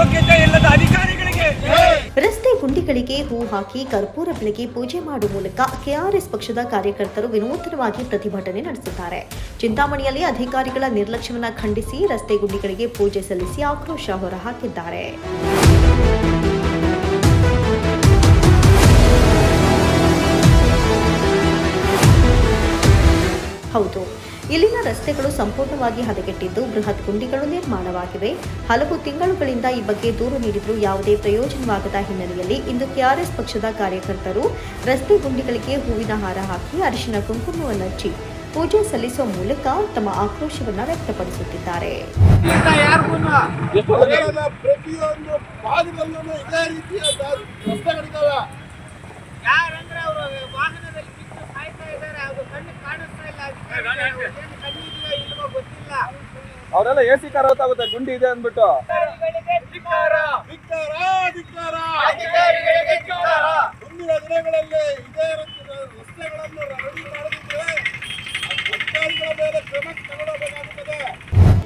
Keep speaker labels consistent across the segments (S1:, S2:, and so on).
S1: ಯೋಗ್ಯತೆ ಇಲ್ಲದ ಅಧಿಕಾರಿಗಳಿಗೆ ರಸ್ತೆ ಗುಂಡಿಗಳಿಗೆ ಹೂ ಹಾಕಿ ಕರ್ಪೂರ ಬೆಳಗ್ಗೆ ಪೂಜೆ ಮಾಡುವ ಮೂಲಕ ಕೆಆರ್ಎಸ್ ಪಕ್ಷದ ಕಾರ್ಯಕರ್ತರು ವಿನೂತನವಾಗಿ ಪ್ರತಿಭಟನೆ ನಡೆಸಿದ್ದಾರೆ ಚಿಂತಾಮಣಿಯಲ್ಲಿ ಅಧಿಕಾರಿಗಳ ನಿರ್ಲಕ್ಷ್ಯವನ್ನು ಖಂಡಿಸಿ ರಸ್ತೆ ಗುಂಡಿಗಳಿಗೆ ಪೂಜೆ ಸಲ್ಲಿಸಿ ಆಕ್ರೋಶ ಹೊರಹಾಕಿದ್ದಾರೆ. ಹೌದು. ಇಲ್ಲಿನ ರಸ್ತೆಗಳು ಸಂಪೂರ್ಣವಾಗಿ ಹದಗೆಟ್ಟಿದ್ದು ಬೃಹತ್ ಗುಂಡಿಗಳು ನಿರ್ಮಾಣವಾಗಿವೆ. ಹಲವು ತಿಂಗಳುಗಳಿಂದ ಈ ಬಗ್ಗೆ ದೂರು ನೀಡಿದರೂ ಯಾವುದೇ ಪ್ರಯೋಜನವಾಗದ ಹಿನ್ನೆಲೆಯಲ್ಲಿ ಇಂದು ಕೆಆರ್ಎಸ್ ಪಕ್ಷದ ಕಾರ್ಯಕರ್ತರು ರಸ್ತೆ ಗುಂಡಿಗಳಿಗೆ ಹೂವಿನ ಹಾರ ಹಾಕಿ ಅರಿಶಿನ ಕುಂಕುಮವನ್ನು ಹಚ್ಚಿ ಪೂಜೆ ಸಲ್ಲಿಸುವ ಮೂಲಕ ತಮ್ಮ ಆಕ್ರೋಶವನ್ನು ವ್ಯಕ್ತಪಡಿಸುತ್ತಿದ್ದಾರೆ.
S2: ಪ್ರತಿಯೊಂದು ಭಾಗದಲ್ಲೂ ಇದೇ ರೀತಿಯ
S3: ಅವರೆಲ್ಲ ಎ ಸಿ ಕಾರ್ ಹೊತ್ತಾಗುತ್ತೆ ಗುಂಡಿ ಇದೆ ಅಂದ್ಬಿಟ್ಟು.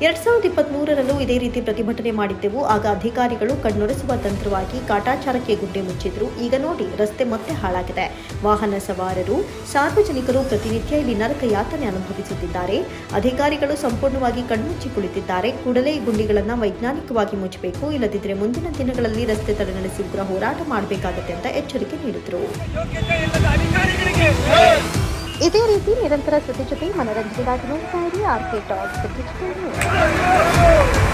S1: ಎರಡ್ ಸಾವಿರದ ಇಪ್ಪತ್ತ್ ಮೂರರಲ್ಲೂ ಇದೇ ರೀತಿ ಪ್ರತಿಭಟನೆ ಮಾಡಿದ್ದೆವು. ಆಗ ಅಧಿಕಾರಿಗಳು ಕಣ್ಣೊರೆಸುವ ತಂತ್ರವಾಗಿ ಕಾಟಾಚಾರಕ್ಕೆ ಗುಡ್ಡೆ ಮುಚ್ಚಿದ್ರು. ಈಗ ನೋಡಿ, ರಸ್ತೆ ಮತ್ತೆ ಹಾಳಾಗಿದೆ. ವಾಹನ ಸವಾರರು, ಸಾರ್ವಜನಿಕರು ಪ್ರತಿನಿತ್ಯ ಇಲ್ಲಿ ನರಕ ಯಾತನೆ ಅನುಭವಿಸುತ್ತಿದ್ದಾರೆ. ಅಧಿಕಾರಿಗಳು ಸಂಪೂರ್ಣವಾಗಿ ಕಣ್ಮುಚ್ಚಿ ಕುಳಿತಿದ್ದಾರೆ. ಕೂಡಲೇ ಈ ಗುಂಡಿಗಳನ್ನು ವೈಜ್ಞಾನಿಕವಾಗಿ ಮುಚ್ಚಬೇಕು. ಇಲ್ಲದಿದ್ದರೆ ಮುಂದಿನ ದಿನಗಳಲ್ಲಿ ರಸ್ತೆ ತಡೆ ನಡೆಸಿ ಹೋರಾಟ ಮಾಡಬೇಕಾಗುತ್ತೆ ಅಂತ ಎಚ್ಚರಿಕೆ ನೀಡಿದರು. ಇದೇ ರೀತಿ ನಿರಂತರ ಸುದ್ದಿ ಜೊತೆ ಮನರಂಜನೆಗಾಗಿ ನೋಡ್ತಾ ಇರಿ ಟಾಕ್ ಸುದ್ದಿ ನ್ಯೂಸ್